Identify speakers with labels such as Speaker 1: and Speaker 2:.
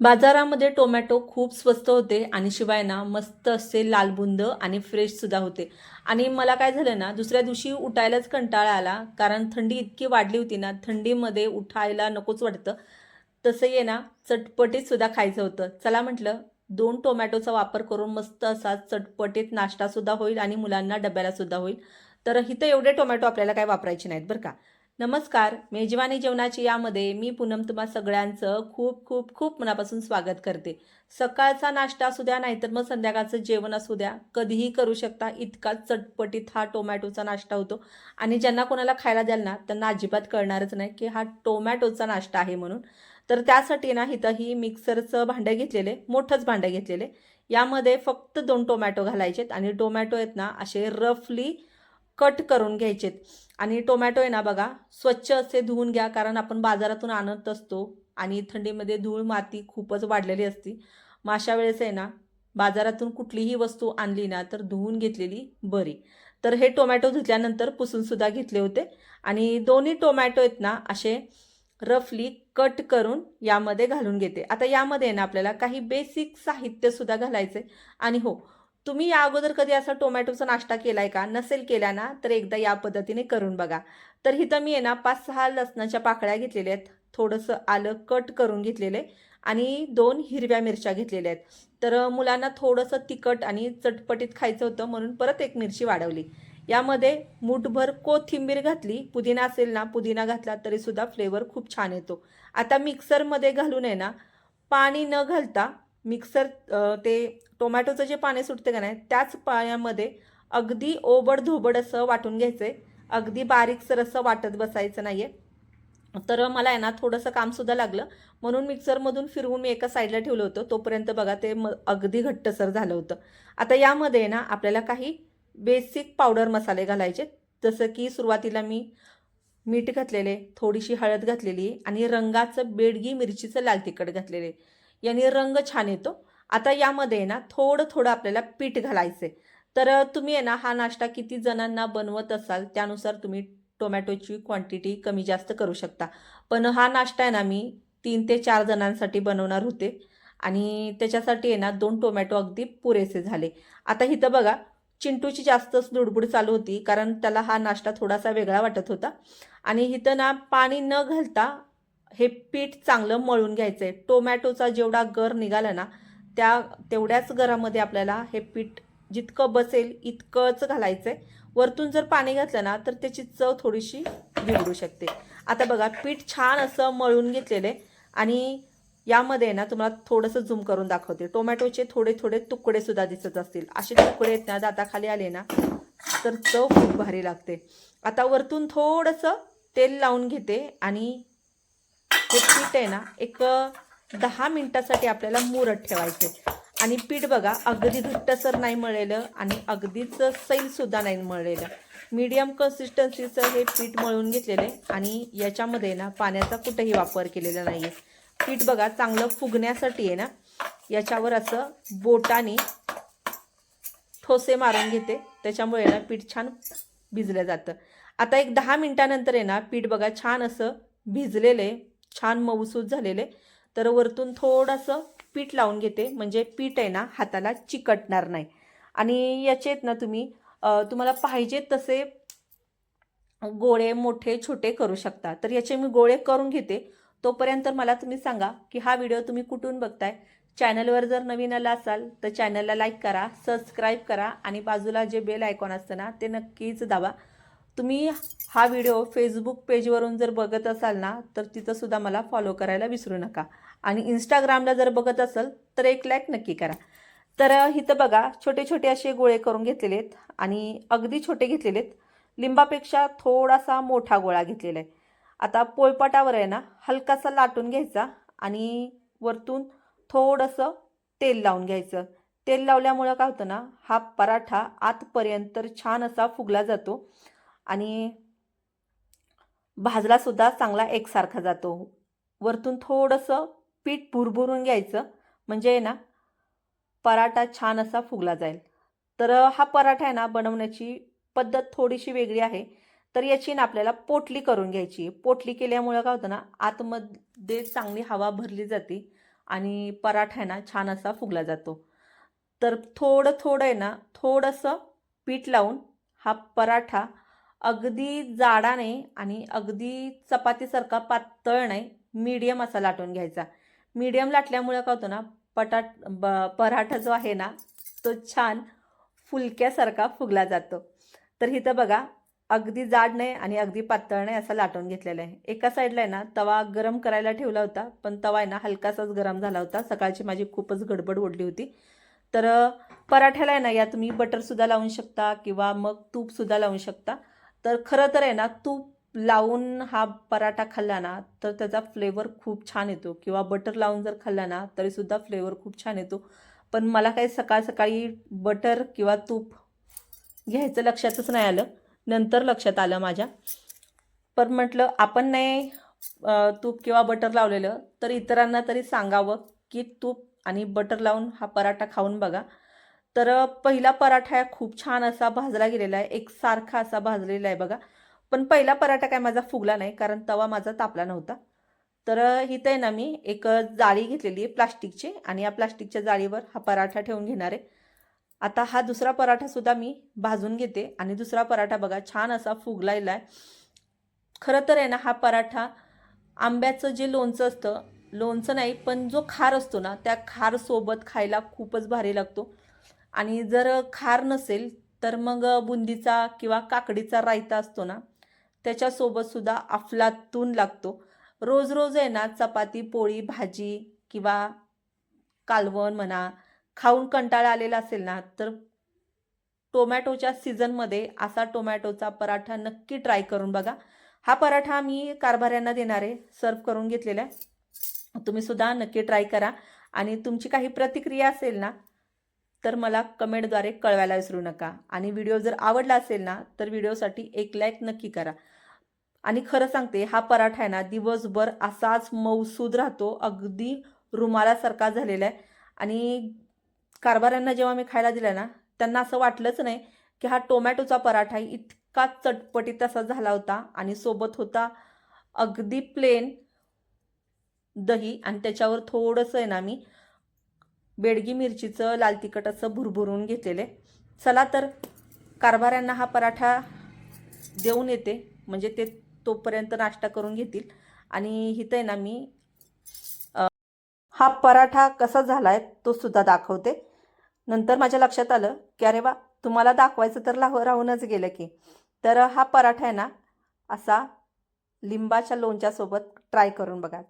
Speaker 1: बाजारामध्ये टोमॅटो खूप स्वस्त होते आणि शिवाय ना मस्त असे लालबुंद आणि फ्रेशसुद्धा होते. आणि मला काय झालं ना दुसऱ्या दिवशी उठायलाच कंटाळा आला कारण थंडी इतकी वाढली होती ना थंडीमध्ये उठायला नकोच वाटतं. तसं ये ना चटपटीतसुद्धा खायचं होतं. चला म्हटलं दोन टोमॅटोचा वापर करून मस्त असा चटपटीत नाश्तासुद्धा होईल आणि मुलांना डब्यालासुद्धा होईल. तर इथं एवढे टोमॅटो आपल्याला काय वापरायचे नाहीत बरं का. नमस्कार मेजवानी जेवणाची यामध्ये मी पूनम तुम्हा सगळ्यांचं खूप खूप खूप मनापासून स्वागत करते. सकाळचा नाश्ता असू द्या नाहीतर मग संध्याकाळचं जेवण असू द्या. कधीही करू शकता इतका चटपटीत हा टोमॅटोचा नाश्ता होतो. आणि ज्यांना कोणाला खायला द्याल ना त्यांना अजिबात कळणारच नाही की हा टोमॅटोचा नाश्ता आहे म्हणून. तर त्यासाठी ना इथं ही मिक्सरचं भांडं घेतलेले मोठंच भांडं घेतलेले. यामध्ये फक्त दोन टोमॅटो घालायचेत आणि टोमॅटो आहेत ना असे रफली कट करून घ्यायचेत. आणि टोमॅटो आहे ना बघा स्वच्छ असे धुवून घ्या कारण आपण बाजारातून आणत असतो आणि थंडीमध्ये धूळ माती खूपच वाढलेली असती. मग अशा वेळेस आहे ना बाजारातून कुठलीही वस्तू आणली ना तर धुवून घेतलेली बरी. तर हे टोमॅटो धुतल्यानंतर पुसूनसुद्धा घेतले होते. आणि दोन्ही टोमॅटो आहेत ना असे रफली कट करून यामध्ये घालून घेते. आता यामध्ये आहे ना आपल्याला काही बेसिक साहित्यसुद्धा घालायचं आहे आणि हो तुम्ही या अगोदर कधी असा टोमॅटोचा नाश्ता केलाय का? नसेल केला ना तर एकदा या पद्धतीने करून बघा. तर इथं मी आहे ना पाच सहा लसणाच्या पाकळ्या घेतलेल्या आहेत. थोडंसं आलं कट करून घेतलेलं आहे आणि दोन हिरव्या मिरच्या घेतलेल्या आहेत. तर मुलांना थोडंसं तिखट आणि चटपटीत खायचं होतं म्हणून परत एक मिरची वाढवली. यामध्ये मूठभर कोथिंबीर घातली. पुदिना असेल ना पुदिना घातला तरीसुद्धा फ्लेवर खूप छान येतो. आता मिक्सरमध्ये घालून आहे ना पाणी न घालता मिक्सर ते टोमॅटोचं जे पाणी सुटते का नाही त्याच पाण्यामध्ये अगदी ओबड धोबड असं वाटून घ्यायचं. आहे अगदी बारीकसर असं वाटत बसायचं नाही आहे तर मला आहे ना थोडंसं कामसुद्धा लागलं. म्हणून मिक्सरमधून फिरवून मी एका साईडला ठेवलं होतं. तोपर्यंत बघा ते म अगदी घट्टसर झालं होतं. आता यामध्ये ना आपल्याला काही बेसिक पावडर मसाले घालायचे. जसं की सुरुवातीला मी मीठ घातलेले थोडीशी हळद घातलेली आणि रंगाचं बेडगी मिरचीचं लाल तिखट घातलेले. याने रंग छान येतो. आता यामध्ये आहे ना थोडं थोडं आपल्याला पीठ घालायचं आहे तर तुम्ही आहे ना हा नाश्ता किती जणांना बनवत असाल त्यानुसार तुम्ही टोमॅटोची क्वांटिटी कमी जास्त करू शकता. पण हा नाश्ता आहे ना मी तीन ते चार जणांसाठी बनवणार होते. आणि त्याच्यासाठी आहे ना दोन टोमॅटो अगदी पुरेसे झाले. आता इथं बघा चिंटूची जास्तच दुडबुड चालू होती कारण त्याला हा नाश्ता थोडासा वेगळा वाटत होता. आणि इथं ना पाणी न घालता हे पीठ चांगलं मळून घ्यायचं आहे टोमॅटोचा जेवढा गर निघाला ना त्या तेवढ्याच गरामध्ये आपल्याला हे पीठ जितकं बसेल इतकंच घालायचं आहे वरतून जर पाणी घातलं ना तर त्याची चव थोडीशी बिघडू शकते. आता बघा पीठ छान असं मळून घेतलेलं आहे आणि यामध्ये ना तुम्हाला थोडंसं झूम करून दाखवते. टोमॅटोचे थोडे थोडे तुकडे सुद्धा दिसत असतील. असे तुकडे आहेत ना दाताखाली आले ना तर चव खूप भारी लागते. आता वरतून थोडंसं तेल लावून घेते आणि हे पीठ आहे ना एक दहा मिनटासाठी आपल्याला मुरत ठेवायचे. आणि पीठ बघा अगदी घट्टसर नाही मळलेलं आणि अगदीच सैलसुद्धा नाही मळलेलं. मीडियम कन्सिस्टन्सीचं हे पीठ मळून घेतलेलं आहे आणि याच्यामध्ये ना पाण्याचा कुठेही वापर केलेला नाही आहे पीठ बघा चांगलं फुगण्यासाठी आहे ना याच्यावर असं बोटाने ठोसे मारून घेते. त्याच्यामुळे ना पीठ छान भिजलं जातं. आता एक दहा मिनटानंतर आहे ना पीठ बघा छान असं भिजलेलं आहे. छान मऊसूत झालेले तर वरतून थोडंसं पीठ लावून घेते. म्हणजे पीठ आहे ना हाताला चिकटणार नाही. आणि याचे आहेत ना तुम्ही तुम्हाला पाहिजे तसे गोळे मोठे छोटे करू शकता. तर याचे मी गोळे करून घेते. तोपर्यंत मला तुम्ही सांगा की हा व्हिडिओ तुम्ही कुठून बघताय? चॅनलवर जर नवीन आला असाल तर चॅनलला लाईक करा सबस्क्राईब करा आणि बाजूला जे बेल आयकॉन असतं ना ते नक्कीच दाबा. तुम्ही हा व्हिडिओ फेसबुक पेजवरून जर बघत असाल ना तर तिथंसुद्धा मला फॉलो करायला विसरू नका. आणि इंस्टाग्रामला जर बघत असाल तर एक लाईक नक्की करा. तर इथं बघा छोटे छोटे असे गोळे करून घेतलेले आहेत आणि अगदी छोटे घेतलेले आहेत. लिंबापेक्षा थोडासा मोठा गोळा घेतलेला आहे. आता पोळपाटावर आहे ना हलकासा लाटून घ्यायचा आणि वरतून थोडंसं तेल लावून घ्यायचं. तेल लावल्यामुळं काय होतं ना हा पराठा आतपर्यंत छान असा फुगला जातो. आणि भाजलासुद्धा चांगला एकसारखा जातो. वरतून थोडंसं पीठ भुरभुरून घ्यायचं. म्हणजे ना पराठा छान असा फुगला जाईल. तर हा पराठा आहे ना बनवण्याची पद्धत थोडीशी वेगळी आहे. तर याची ना आपल्याला पोटली करून घ्यायची. पोटली केल्यामुळं काय होतं ना आतमध्ये चांगली हवा भरली जाते आणि पराठा आहे ना छान असा फुगला जातो. तर थोडं थोडं आहे ना थोडंसं पीठ लावून हा पराठा अगदी जाडा नाही आणि अगदी चपातीसारखा पातळ नाही मीडियम असा लाटून घ्यायचा. मीडियम लाटल्यामुळे काय होतं ना पटाट ब पराठा जो आहे ना तो छान फुलक्यासारखा फुगला जातो. तर इथं बघा अगदी जाड नाही आणि अगदी पातळ नाही असा लाटून घेतलेला आहे. एका साईडला आहे ना तवा गरम करायला ठेवला होता पण तवा आहे ना हलकासाच गरम झाला होता. सकाळची माझी खूपच गडबड ओढली होती. तर पराठ्याला आहे ना या तुम्ही बटरसुद्धा लावू शकता किंवा मग तूपसुद्धा लावू शकता. तर खरं तर आहे ना तूप लावून हा पराठा खाल्ला ना तर त्याचा फ्लेवर खूप छान येतो. किंवा बटर लावून जर खाल्ला ना तरीसुद्धा फ्लेवर खूप छान येतो. पण मला काही सकाळ सकाळी बटर किंवा तूप घ्यायचं लक्षातच नाही आलं. नंतर लक्षात आलं माझ्या. पण म्हटलं आपण नाही तूप किंवा बटर लावलेलं तर इतरांना तरी सांगावं की तूप आणि बटर लावून हा पराठा खाऊन बघा. तर पहिला पराठा खूप छान असा भाजला गेलेला आहे. एकसारखा असा भाजलेला आहे बघा. पण पहिला पराठा काय माझा फुगला नाही कारण तवा माझा तापला नव्हता. तर इथे इथं आहे ना मी एक जाळी घेतलेली आहे प्लास्टिकची आणि या प्लास्टिकच्या जाळीवर हा पराठा ठेवून घेणार आहे. आता हा दुसरा पराठासुद्धा मी भाजून घेते आणि दुसरा पराठा बघा छान असा फुगलायला आहे. खरं तर आहे ना हा पराठा आंब्याचं जे लोणचं असतं लोणचं नाही पण जो खार असतो ना त्या खारसोबत खायला खूपच भारी लागतो. आणि जर खार नसेल तर मग बुंदीचा किंवा काकडीचा रायता असतो ना त्याच्यासोबतसुद्धा अफलातून लागतो. रोज रोज आहे ना चपाती पोळी भाजी किंवा कालवण म्हणा खाऊन कंटाळा आलेला असेल ना तर टोमॅटोच्या सीझनमध्ये असा टोमॅटोचा पराठा नक्की ट्राय करून बघा. हा पराठा मी कारभाऱ्यांना देणार आहे सर्व करून घेतलेला आहे. तुम्ही सुद्धा नक्की ट्राय करा. आणि तुमची काही प्रतिक्रिया असेल ना तर मला कमेंटद्वारे कळवायला विसरू नका. आणि व्हिडिओ जर आवडला असेल ना तर व्हिडिओसाठी एक लाईक नक्की करा. आणि खरं सांगते हा पराठा आहे ना दिवसभर असाच मऊसूद राहतो. अगदी रुमालासारखा झालेला आहे. आणि कारभाऱ्यांना जेव्हा मी खायला दिला ना त्यांना असं वाटलंच नाही की हा टोमॅटोचा पराठा इतका चटपटीत असा झाला होता आणि सोबत होता अगदी प्लेन दही. आणि त्याच्यावर थोडंसं आहे ना मी बेडगी मिरचीचं लाल तिखट असं भुरभुरून घेतलेलं आहे. चला तर कारभाऱ्यांना हा पराठा देऊन येते. म्हणजे ते तोपर्यंत नाश्ता करून घेतील. आणि इथं आहे ना मी हा पराठा कसा झाला आहे तो सुद्धा दाखवते. नंतर माझ्या लक्षात आलं की अरे वा तुम्हाला दाखवायचं तर लाव राहूनच गेलं की. तर हा पराठा आहे ना असा लिंबाच्या लोणच्यासोबत ट्राय करून बघा.